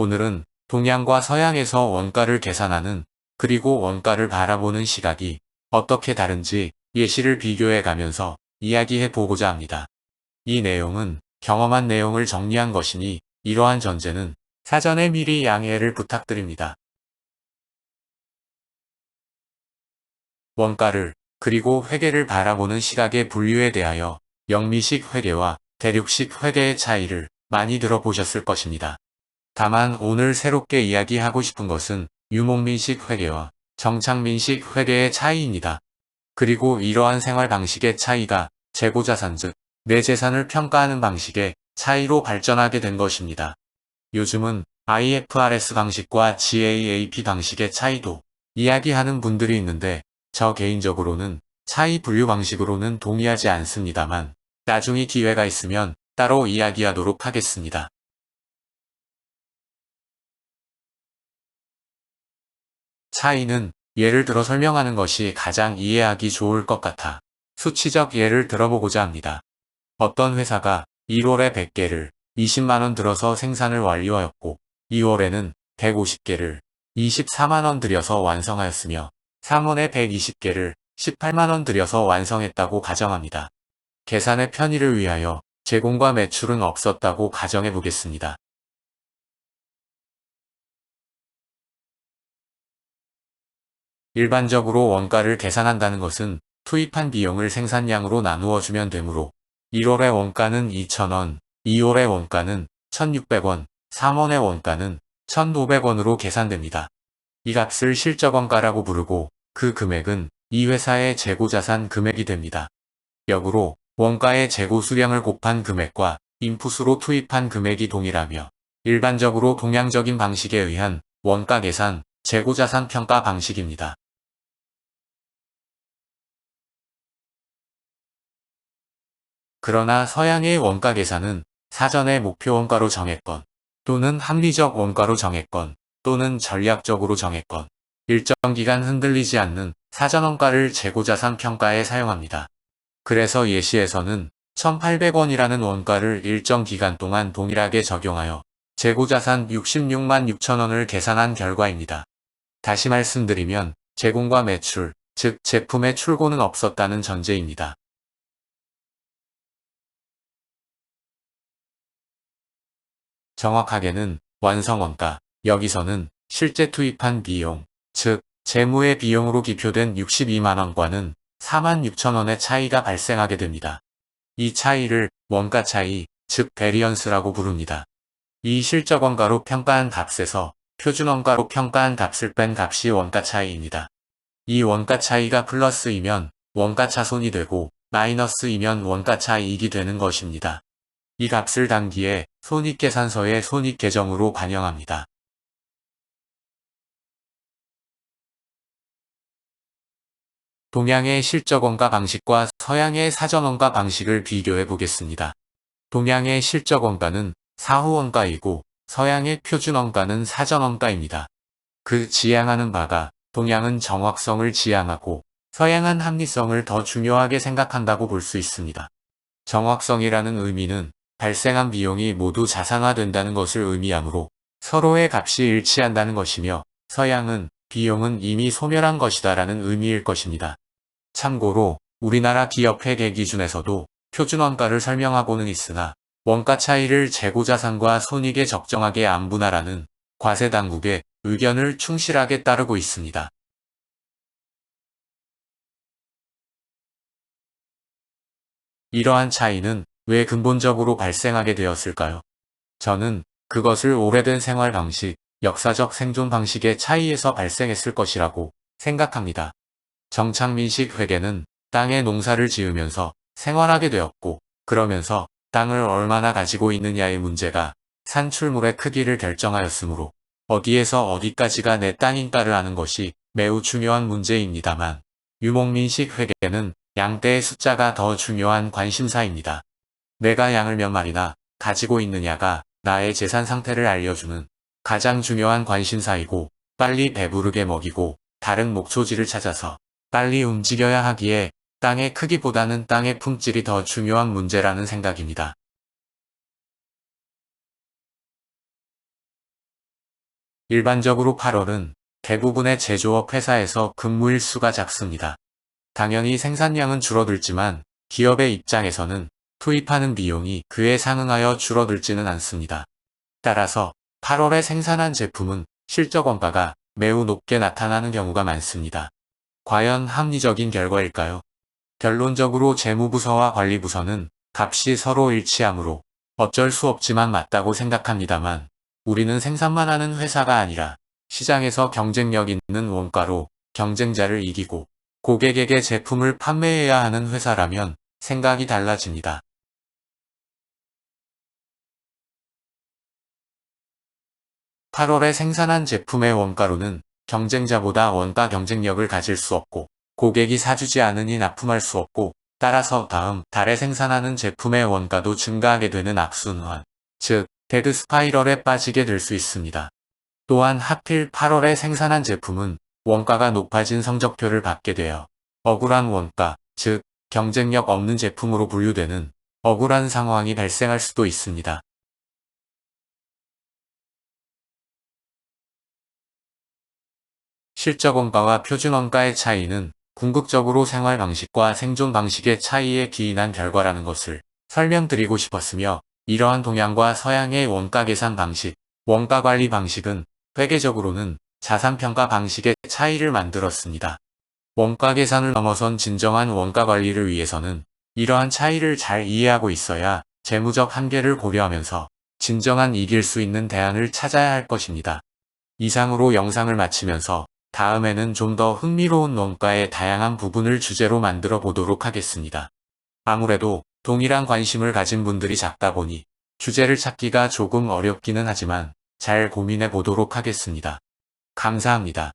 오늘은 동양과 서양에서 원가를 계산하는 그리고 원가를 바라보는 시각이 어떻게 다른지 예시를 비교해 가면서 이야기해 보고자 합니다. 이 내용은 경험한 내용을 정리한 것이니 이러한 전제는 사전에 미리 양해를 부탁드립니다. 원가를 그리고 회계를 바라보는 시각의 분류에 대하여 영미식 회계와 대륙식 회계의 차이를 많이 들어보셨을 것입니다. 다만 오늘 새롭게 이야기하고 싶은 것은 유목민식 회계와 정착민식 회계의 차이입니다. 그리고 이러한 생활 방식의 차이가 재고자산 즉, 내 재산을 평가하는 방식의 차이로 발전하게 된 것입니다. 요즘은 IFRS 방식과 GAAP 방식의 차이도 이야기하는 분들이 있는데 저 개인적으로는 차이 분류 방식으로는 동의하지 않습니다만 나중에 기회가 있으면 따로 이야기하도록 하겠습니다. 차이는 예를 들어 설명하는 것이 가장 이해하기 좋을 것 같아 수치적 예를 들어보고자 합니다. 어떤 회사가 1월에 100개를 20만원 들어서 생산을 완료하였고 2월에는 150개를 24만원 들여서 완성하였으며 3월에 120개를 18만원 들여서 완성했다고 가정합니다. 계산의 편의를 위하여 제공과 매출은 없었다고 가정해 보겠습니다. 일반적으로 원가를 계산한다는 것은 투입한 비용을 생산량으로 나누어 주면 되므로 1월의 원가는 2,000원, 2월의 원가는 1,600원, 3월의 원가는 1,500원으로 계산됩니다. 이 값을 실적원가라고 부르고 그 금액은 이 회사의 재고자산 금액이 됩니다. 역으로 원가의 재고 수량을 곱한 금액과 인풋으로 투입한 금액이 동일하며 일반적으로 동양적인 방식에 의한 원가 계산, 재고자산 평가 방식입니다. 그러나 서양의 원가 계산은 사전에 목표 원가로 정했건 또는 합리적 원가로 정했건 또는 전략적으로 정했건 일정 기간 흔들리지 않는 사전 원가를 재고자산 평가에 사용합니다. 그래서 예시에서는 1800원이라는 원가를 일정 기간 동안 동일하게 적용하여 재고자산 66만 6천원을 계산한 결과입니다. 다시 말씀드리면 제공과 매출, 즉 제품의 출고는 없었다는 전제입니다. 정확하게는 완성원가, 여기서는 실제 투입한 비용, 즉 재무의 비용으로 기표된 62만원과는 46,000원의 차이가 발생하게 됩니다. 이 차이를 원가 차이, 즉 베리언스라고 부릅니다. 이 실적 원가로 평가한 값에서 표준 원가로 평가한 값을 뺀 값이 원가 차이입니다. 이 원가 차이가 플러스이면 원가 차손이 되고 마이너스이면 원가 차이익이 되는 것입니다. 이 값을 단기에 손익계산서의 손익계정으로 반영합니다. 동양의 실적원가 방식과 서양의 사전원가 방식을 비교해 보겠습니다. 동양의 실적원가는 사후원가이고 서양의 표준원가는 사전원가입니다. 그 지향하는 바가 동양은 정확성을 지향하고 서양은 합리성을 더 중요하게 생각한다고 볼 수 있습니다. 정확성이라는 의미는 발생한 비용이 모두 자산화된다는 것을 의미하므로 서로의 값이 일치한다는 것이며 서양은 비용은 이미 소멸한 것이다 라는 의미일 것입니다. 참고로 우리나라 기업 회계 기준에서도 표준원가를 설명하고는 있으나 원가 차이를 재고자산과 손익에 적정하게 안분하라는 과세당국의 의견을 충실하게 따르고 있습니다. 이러한 차이는 왜 근본적으로 발생하게 되었을까요? 저는 그것을 오래된 생활 방식, 역사적 생존 방식의 차이에서 발생했을 것이라고 생각합니다. 정착민식 회계는 땅에 농사를 지으면서 생활하게 되었고 그러면서 땅을 얼마나 가지고 있느냐의 문제가 산출물의 크기를 결정하였으므로 어디에서 어디까지가 내 땅인가를 아는 것이 매우 중요한 문제입니다만 유목민식 회계는 양떼의 숫자가 더 중요한 관심사입니다. 내가 양을 몇 마리나 가지고 있느냐가 나의 재산 상태를 알려주는 가장 중요한 관심사이고 빨리 배부르게 먹이고 다른 목초지를 찾아서 빨리 움직여야 하기에 땅의 크기보다는 땅의 품질이 더 중요한 문제라는 생각입니다. 일반적으로 8월은 대부분의 제조업 회사에서 근무일 수가 작습니다. 당연히 생산량은 줄어들지만 기업의 입장에서는 투입하는 비용이 그에 상응하여 줄어들지는 않습니다. 따라서 8월에 생산한 제품은 실적 원가가 매우 높게 나타나는 경우가 많습니다. 과연 합리적인 결과일까요? 결론적으로 재무부서와 관리부서는 값이 서로 일치하므로 어쩔 수 없지만 맞다고 생각합니다만 우리는 생산만 하는 회사가 아니라 시장에서 경쟁력 있는 원가로 경쟁자를 이기고 고객에게 제품을 판매해야 하는 회사라면 생각이 달라집니다. (8월에) 생산한 제품의 원가로는 경쟁자보다 원가 경쟁력을 가질 수 없고 고객이 사주지 않으니 납품할 수 없고 따라서 다음 달에 생산하는 제품의 원가도 증가하게 되는 악순환, 즉 데드 스파이럴에 빠지게 될 수 있습니다. 또한 하필 8월에 생산한 제품은 원가가 높아진 성적표를 받게 되어 억울한 원가, 즉 경쟁력 없는 제품으로 분류되는 억울한 상황이 발생할 수도 있습니다. 실적 원가와 표준 원가의 차이는 궁극적으로 생활 방식과 생존 방식의 차이에 기인한 결과라는 것을 설명드리고 싶었으며 이러한 동양과 서양의 원가 계산 방식, 원가 관리 방식은 회계적으로는 자산평가 방식의 차이를 만들었습니다. 원가 계산을 넘어선 진정한 원가 관리를 위해서는 이러한 차이를 잘 이해하고 있어야 재무적 한계를 고려하면서 진정한 이길 수 있는 대안을 찾아야 할 것입니다. 이상으로 영상을 마치면서 다음에는 좀 더 흥미로운 원가의 다양한 부분을 주제로 만들어 보도록 하겠습니다. 아무래도 동일한 관심을 가진 분들이 작다 보니 주제를 찾기가 조금 어렵기는 하지만 잘 고민해 보도록 하겠습니다. 감사합니다.